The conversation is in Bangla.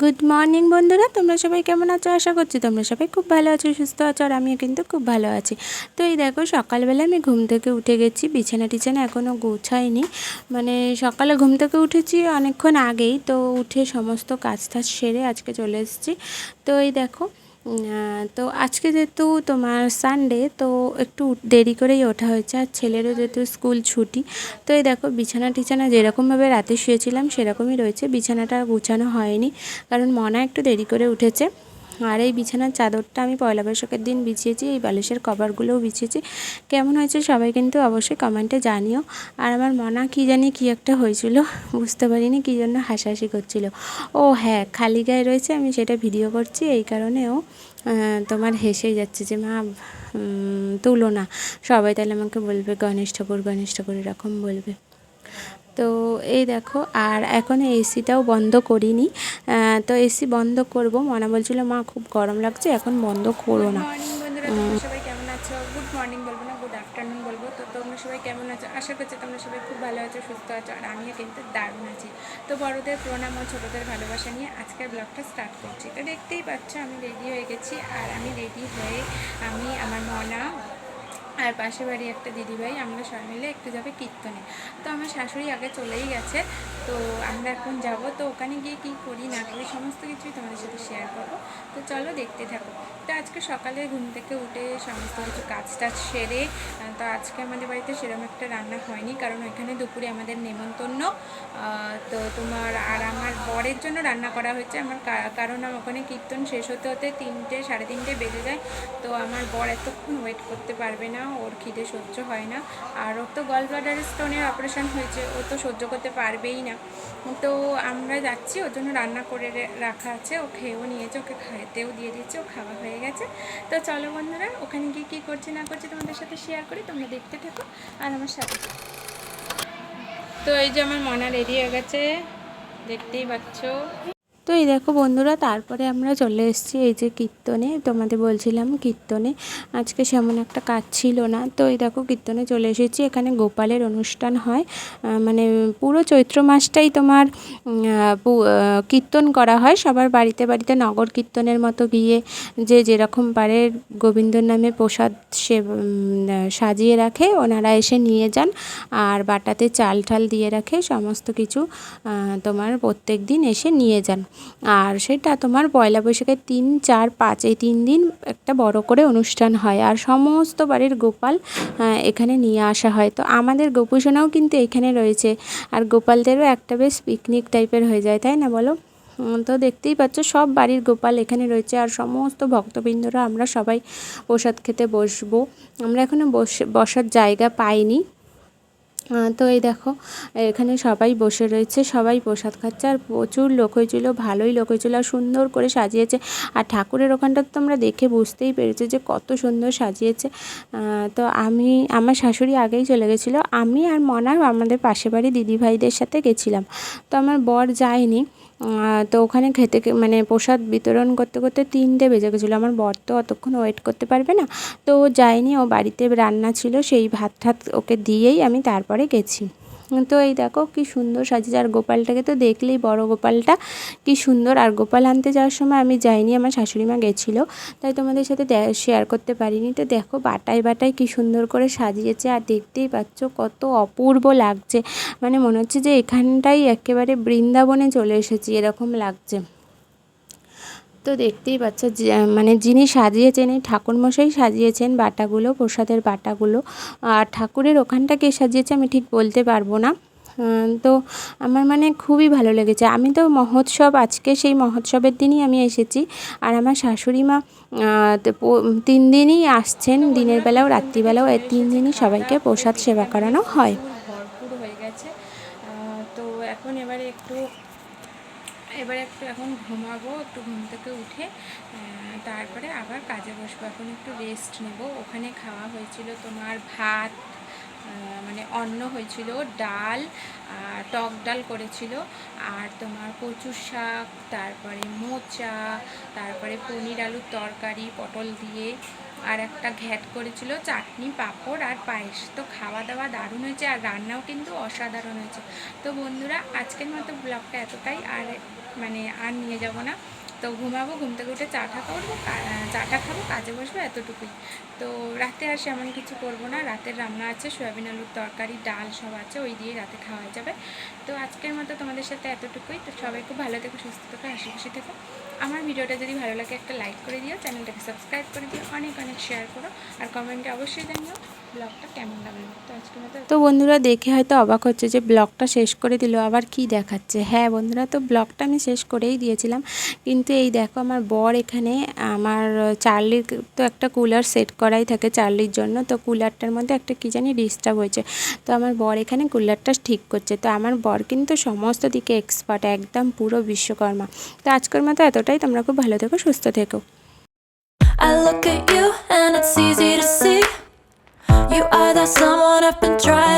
গুড মর্নিং বন্ধুরা। তোমরা সবাই কেমন আছো? আশা করছি তোমরা সবাই খুব ভালো আছো, সুস্থ আছো, আর আমিও কিন্তু খুব ভালো আছি। তো এই দেখো, সকালবেলা আমি ঘুম থেকে উঠে গেছি। বিছানা টিছানা এখনও গোছাইনি। মানে সকালে ঘুম থেকে উঠেছি অনেকক্ষণ আগেই। তো উঠে সমস্ত কাজ টাজ সেরে আজকে চলে এসেছি। তো এই দেখো তো আজকে যেহেতু তোমার সানডে তো একটু দেরি করেই ওঠা হয়েছে। আর ছেলেরও যেহেতু স্কুল ছুটি, তো এই দেখো বিছানা টিছানা যেরকমভাবে রাতে শুয়েছিলাম, সেরকমই রয়েছে। বিছানাটা গুছানো হয়নি, কারণ মনা একটু দেরি করে উঠেছে। আর এই বিছানার চাদরটা আমি পয়লা বৈশাখের দিন বিছিয়েছি, এই বালিশের কভারগুলোও বিছিয়েছি। কেমন হয়েছে সবাই কিন্তু অবশ্যই কমেন্টে জানিও। আর আমার মনা কী জানি কী একটা হয়েছিল, বুঝতে পারিনি কী জন্য হাসাহাসি করছিল। ও হ্যাঁ খালি গায়ে রয়েছে, আমি সেটা ভিডিও করছি, এই কারণেও তোমার হেসেই যাচ্ছে যে, মা তুলো না। সবাই তাহলে আমাকে বলবে, গণেশ ঠাকুর গণেশ ঠাকুর, এরকম বলবে। তো এই দেখো আর এখন এসিটাও বন্ধ করিনি। তো এসি বন্ধ করব। মনা বলছিল মা খুব গরম লাগছে এখন বন্ধ করো না। মর্নিং বন্ধুরা তোমরা সবাই কেমন আছো? গুড মর্নিং বলব না গুড আফটারনুন বলব। তো তোমরা সবাই কেমন আছো? আশা করছি তোমরা সবাই খুব ভালো আছো সুস্থ আছো আর আমিও কিন্তু দারুণ আছি। তো বড়দের প্রণাম ও ছোটোদের ভালোবাসা নিয়ে আজকের ব্লগটা স্টার্ট করছি। তো দেখতেই পাচ্ছ আমি রেডি হয়ে গেছি আর আমি রেডি হয়ে আমি আমার মনা আর পাশে বাড়ি একটা দিদিভাই, আমরা সবাই মিলে একটু যাবে কীর্তনে। তো আমার শাশুড়ি আগে চলেই গেছে, তো আমরা এখন যাব। তো ওখানে গিয়ে কী করি না করি সমস্ত কিছুই তোমাদের সাথে শেয়ার করব। তো চলো দেখতে থাকো। তো আজকে সকালে ঘুম থেকে উঠে সমস্ত কিছু কাজ টাজ সেরে তো আজকে আমাদের বাড়িতে সেরকম একটা রান্না হয়নি, কারণ ওইখানে দুপুরে আমাদের নেমন্তন্ন। তো তোমার আর আমার বরের জন্য রান্না করা হয়েছে। আমার কারণ ওখানে কীর্তন শেষ হতে হতে তিনটে, সাড়ে তিনটে বেজে যায়। তো আমার বর এতক্ষণ ওয়েট করতে পারবে না। ওর খিদে সহ্য হয় না। আর ওর তো গল ব্লাডার স্টোনের অপারেশন হয়েছে, ও তো সহ্য করতে পারবেই না। তো আমরা যাচ্ছি, ওর জন্য রান্না করে রাখা আছে, ও খেয়েও নিয়েছে, ওকে খাইতেও দিয়ে দিয়েছে, ও খাওয়া হয়ে গেছে। তো চলো বন্ধুরা, ওখানে গিয়ে কী করছে না করছে তোমাদের সাথে শেয়ার করি, তোমরা দেখতে থাকো আর আমার সাথে তো এই যে আমার মনা রেডি হয়ে গেছে, দেখতেই পাচ্ছ। তো এই দেখো বন্ধুরা, তারপরে আমরা চলে এসেছি এই যে কীর্তনে। তোমাদের বলছিলাম কীর্তনে। আজকে সেমন একটা কাজ ছিল না। তো এই দেখো কীর্তনে চলে এসেছি। এখানে গোপালের অনুষ্ঠান হয়। মানে পুরো চৈত্র মাসটাই তোমার কীর্তন করা হয়। সবার বাড়িতে বাড়িতে নগর কীর্তনের মতো গিয়ে যে যেরকম পারে গোবিন্দর নামে প্রসাদ সে সাজিয়ে রাখে। ওনারা এসে নিয়ে যান আর বাটাতে চাল ঠাল দিয়ে রাখে। সমস্ত কিছু তোমার প্রত্যেক দিন এসে নিয়ে যান। আর সেটা তোমার পয়লা বৈশাখের তিন, চার, পাঁচ, এই তিন দিন একটা বড় করে অনুষ্ঠান হয়। আর সমস্ত বাড়ির গোপাল এখানে নিয়ে আসা হয়। তো আমাদের গোপুসোনাও কিন্তু এখানে রয়েছে। আর গোপালদেরও একটা বেশ পিকনিক টাইপের হয়ে যায়, তাই না বলো? তো দেখতেই পাচ্ছ সব বাড়ির গোপাল এখানে রয়েছে। আর সমস্ত ভক্তবৃন্দরা আমরা সবাই প্রসাদ খেতে বসবো। আমরা এখনও বসে, বসার জায়গা পাইনি। তো এই দেখো, এখানে সবাই বসে রয়েছে, সবাই প্রসাদ খাচ্ছে, আর প্রচুর লোক হয়েছিল, ভালোই লোক হয়েছিল, আর সুন্দর করে সাজিয়েছে। আর ঠাকুরের ওখানটা তো তোমরা দেখে বুঝতেই পেরেছ যে কত সুন্দর সাজিয়েছে। তো আমি, আমার শাশুড়ি আগেই চলে গেছিল, আমি আর মনার আমাদের পাশে বাড়ি দিদিভাইদের সাথে গেছিলাম। তো আমার বর যায়নি তো ওখানে খেতে মানে প্রসাদ বিতরণ করতে করতে তিনটে বেজে গেছিল। আমার বর তো অতক্ষণ ওয়েট করতে পারবে না। তো ও যায়নি, ও বাড়িতে রান্না ছিল, সেই ভাত ঠাত ওকে দিয়েই আমি তারপরে গেছি। তো এই দেখো কি সুন্দর সাজিয়েছে আর গোপালটাকে তো দেখলেই বড় গোপালটা। কি সুন্দর। আর গোপাল আনতে যাওয়ার সময় আমি যাইনি, আমার শাশুড়ি মা গেছিল। তাই তোমাদের সাথে শেয়ার করতে পারিনি। তো দেখো বাটাই বাটাই কি সুন্দর করে সাজিয়েছে। আর দেখতেই পাচ্ছ কত অপূর্ব লাগছে। মানে মনে হচ্ছে যে এখানটাই একেবারে বৃন্দাবনে চলে এসেছি, এরকম লাগছে। তো দেখতেই পাচ্ছ মানে যিনি সাজিয়েছেন, এই ঠাকুরমশাই সাজিয়েছেন বাটাগুলো, প্রসাদের বাটাগুলো। আর ঠাকুরের ওখানটা কে সাজিয়েছে আমি ঠিক বলতে পারব না। তো আমার মানে খুবই ভালো লেগেছে। আমি তো মহোৎসব, আজকে সেই মহোৎসবের দিনই আমি এসেছি। আর আমার শাশুড়ি মা তিন দিনই আসছেন। দিনের বেলাও, রাত্রিবেলাও এই তিন দিনই সবাইকে প্রসাদ সেবা করানো হয়। ভরপুর হয়ে গেছে। তো এখন এবারে একটু এবারে একটু এখন ঘুমাবো, একটু ঘুম থেকে উঠে তারপরে আবার কাজে বসবো। এখন একটু রেস্ট নেব। ওখানে খাওয়া হয়েছিল তোমার ভাত মানে অন্ন হয়েছিল, ডাল আর টক ডাল করেছিল। আর তোমার কচু শাক, তারপরে মোচা, তারপরে পনির আলুর তরকারি, পটল দিয়ে। আর একটা ঘ্যাট করেছিল, চাটনি, পাঁপড় আর পায়েস। তো খাওয়া দাওয়া দারুণ হয়েছে আর রান্নাও কিন্তু অসাধারণ হয়েছে। তো বন্ধুরা, আজকের মতো ব্লগটা এতটাই। আর মানে আর নিয়ে যাব না। তো ঘুমাবো, ঘুম থেকে উঠে চাটা করব চাটা খাব, কাজে বসবো এতটুকুই। তো রাতে আর সেমন কিছু করব না। রাতের রান্না আছে, সয়াবিন আলুর তরকারি, ডাল সব আছে, ওই দিয়ে রাতে খাওয়া যাবে। তো আজকের মতো তোমাদের সাথে এতটুকুই। তো সবাই খুব ভালো থেকো, সুস্থ থেকো, হাসি খুশি থেকো। আমার ভিডিওটা যদি ভালো লাগে একটা লাইক করে দিও, চ্যানেলটাকে সাবস্ক্রাইব করে দিও, অনেক অনেক শেয়ার করো, আর কমেন্টে অবশ্যই জানিও ব্লগটা কেমন লাগল। তো আজকের মতো তো বন্ধুরা দেখে হয়তো অবাক হচ্ছে যে ব্লগটা শেষ করে দিল, আবার কি দেখাচ্ছে? হ্যাঁ বন্ধুরা, তো ব্লগটা আমি শেষ করেই দিয়েছিলাম। কিন্তু এই দেখো আমার বর এখানে, আমার চার্লির তো একটা কুলার সেট করাই থাকে চার্লির জন্য, তো কুলারটার মধ্যে একটা কী জানি ডিস্টার্ব হয়েছে। তো আমার বর এখানে কুলারটা ঠিক করছে। তো আমার বর কিন্তু সমস্ত দিকে এক্সপার্ট একদম পুরো বিশ্বকর্মা। তো আজকের মতো এতটাই তোমরা খুব ভালো থেকো সুস্থ থেকো I look at you and it's easy to see You are that someone I've been trying